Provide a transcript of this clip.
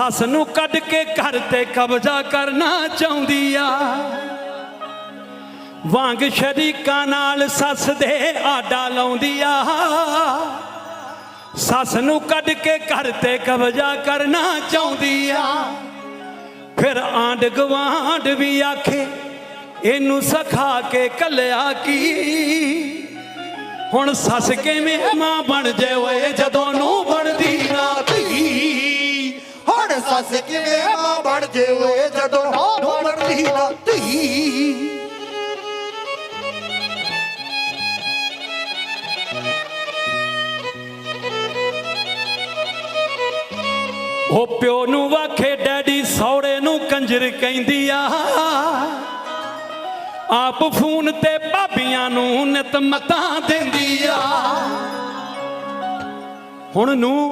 ਸੱਸ ਨੂੰ ਕੱਢ ਕੇ ਘਰ ਤੇ ਕਬਜ਼ਾ ਕਰਨਾ ਚਾਹੁੰਦੀ ਆ। ਵਾਂਗ ਸ਼ਰੀਕਾਂ ਨਾਲ ਸੱਸ ਦੇ ਆਡਾ ਲਾਉਂਦੀ ਆ। ਸੱਸ ਨੂੰ ਕੱਢ ਕੇ ਘਰ ਤੇ ਕਬਜ਼ਾ ਕਰਨਾ ਚਾਹੁੰਦੀ ਆ। ਫਿਰ ਆਂਡ ਗਵਾਂਡ ਵੀ ਆਖੇ, ਇਹਨੂੰ ਸਖਾ ਕੇ ਕੱਲਿਆ ਕੀ? ਹੁਣ ਸੱਸ ਕਿਵੇਂ ਮਾਂ ਬਣ ਜੇ ਓਏ ਸੱਸ ਕਿਵੇਂ ਮਾਂ ਬਣ ਜੇ ਓਏ ਜਦੋਂ ਨੂੰ ਬਣਦੀ ਨਾ ਧੀ ਉਹ ਪਿਓ ਨੂੰ ਵਾਖੇ ਡੈਡੀ ਸੌੜੇ ਨੂੰ ਕੰਜਰ ਕਹਿੰਦੀ ਆ। ਆਪ ਫੋਨ ਤੇ ਭਾਬੀਆਂ ਨੂੰ ਨਿਤ ਮਤਾਂ ਦਿੰਦੀ ਆ। ਹੁਣ ਨੂੰ